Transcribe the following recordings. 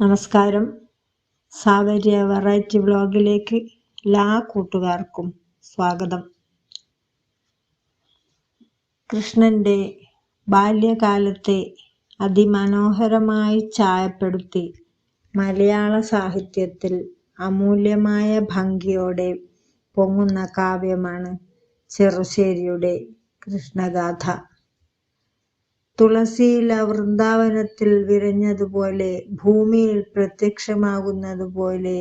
നമസ്കാരം. സാവര്യ വെറൈറ്റി വ്ളോഗിലേക്ക് എല്ലാ കൂട്ടുകാർക്കും സ്വാഗതം. കൃഷ്ണന്റെ ബാല്യകാലത്തെ അതിമനോഹരമായി ചായപ്പെടുത്തി മലയാള സാഹിത്യത്തിൽ അമൂല്യമായ ഭംഗിയോടെ പൊങ്ങുന്ന കാവ്യമാണ് ചെറുശ്ശേരിയുടെ കൃഷ്ണഗാഥ. തുളസിയില വൃന്ദാവനത്തിൽ വിരഞ്ഞതുപോലെ ഭൂമിയിൽ പ്രത്യക്ഷമാകുന്നതുപോലെ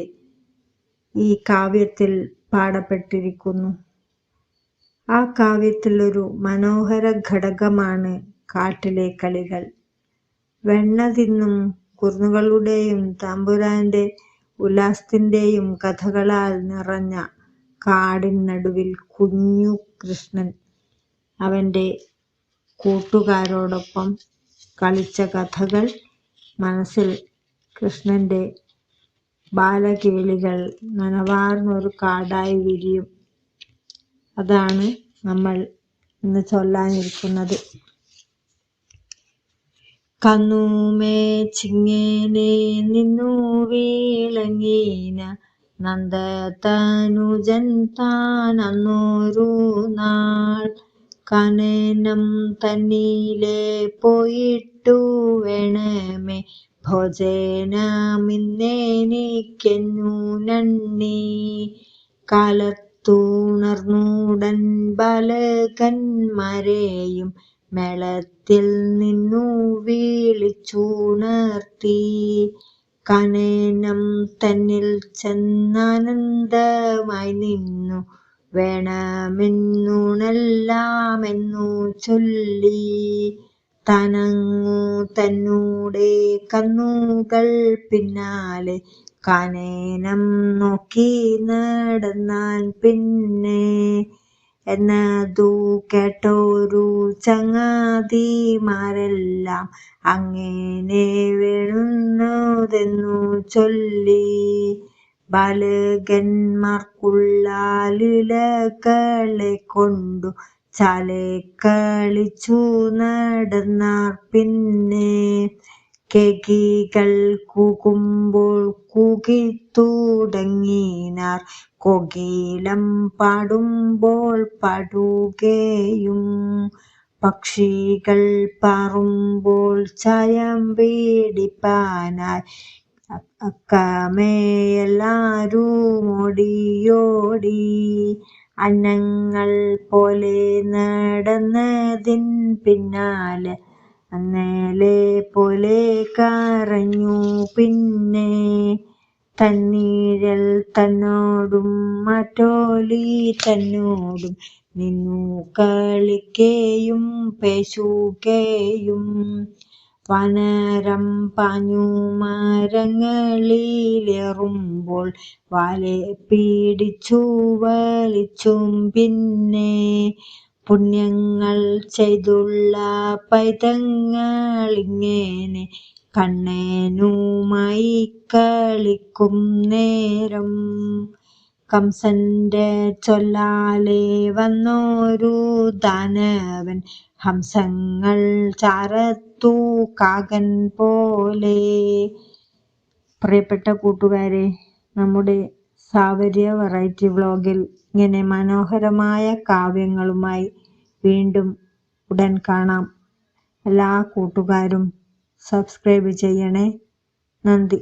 ഈ കാവ്യത്തിൽ പാടപ്പെട്ടിരിക്കുന്നു. ആ കാവ്യത്തിൽ ഒരു മനോഹര ഘടകമാണ് കാട്ടിലെ കളികൾ. വെണ്ണ തിന്നും കുറുന്നുകളുടെയും തമ്പുരാന്റെ ഉല്ലാസത്തിന്റെയും കഥകളാൽ നിറഞ്ഞ കാടിനടുവിൽ കുഞ്ഞു കൃഷ്ണൻ അവന്റെ കൂട്ടുകാരോടൊപ്പം കളിച്ച കഥകൾ മനസ്സിൽ കൃഷ്ണന്റെ ബാലകേളികൾ നനവാർന്നൊരു കാടായി വിരിയും. അതാണ് നമ്മൾ ഇന്ന് ചൊല്ലാനിരിക്കുന്നത്. കന്നുമേ ചിങ്ങേനെ നിന്നു വീളങ്ങീന നന്ദതനുജൻ താൻ അന്നൊരു നാൾ കനനം തന്നിലെ പോയിട്ടു വേണമേ. ഭോജനമിന്നെനിക്കെന്നു നന്ദി. കാലത്തുണർന്നുടൻ ബാലകന്മാരെയും മേളത്തിൽ നിന്നു വിളിച്ചുണർത്തി. കനനം തന്നിൽ ചെന്നാനന്ദമായി നിന്നു വേണമെന്നുണെല്ലാമെന്നു ചൊല്ലി തനങ്ങു തന്നൂടെ കന്നുകൾ പിന്നാലെ കനേനം നോക്കി നടന്നാൻ പിന്നെ എന്നതു കേട്ടോരു ചങ്ങാതിമാരെല്ലാം അങ്ങനെ വേണുന്നതെന്നു ചൊല്ലി ബാലകന്മാർക്കുള്ളിലകളെ കൊണ്ടു ചാലെ കളിച്ചു നടന്നാർ പിന്നെ കെകികൾ കൂകുമ്പോൾ കൂകിത്തുടങ്ങിനാർ. കൊകീലം പാടുമ്പോൾ പാടുകയും പക്ഷികൾ പാറുമ്പോൾ ചായം പിടിപ്പാനായി അക്കമേയെല്ലാരും ഓടിയോടി അന്നങ്ങൾ പോലെ നടന്നതിൻ പിന്നാലെ അന്നലെ പോലെ കരഞ്ഞു പിന്നെ തന്നീഴൽ തന്നോടും മറ്റോലി തന്നോടും നിന്നു കളിക്കേയും പേശുകയും വനരം പാഞ്ഞു മരങ്ങളിലേറുമ്പോൾ വാലെ പിടിച്ചു വലിച്ചും പിന്നെ പുണ്യങ്ങൾ ചെയ്തുള്ള പൈതങ്ങളിങ്ങനെ കണ്ണനുമായി കളിക്കും നേരം. കംസന്റെ ചൊല്ലാലെ വന്നോരു ദാനവൻ ഹംസങ്ങൾ ചാരത്തു കാകൻ പോലെ. പ്രിയപ്പെട്ട കൂട്ടുകാരെ നമ്മുടെ സാവര്യ വെറൈറ്റി വ്ളോഗിൽ ഇങ്ങനെ മനോഹരമായ കാവ്യങ്ങളുമായി വീണ്ടും ഉടൻ കാണാം. എല്ലാ കൂട്ടുകാരും സബ്സ്ക്രൈബ് ചെയ്യണേ. നന്ദി.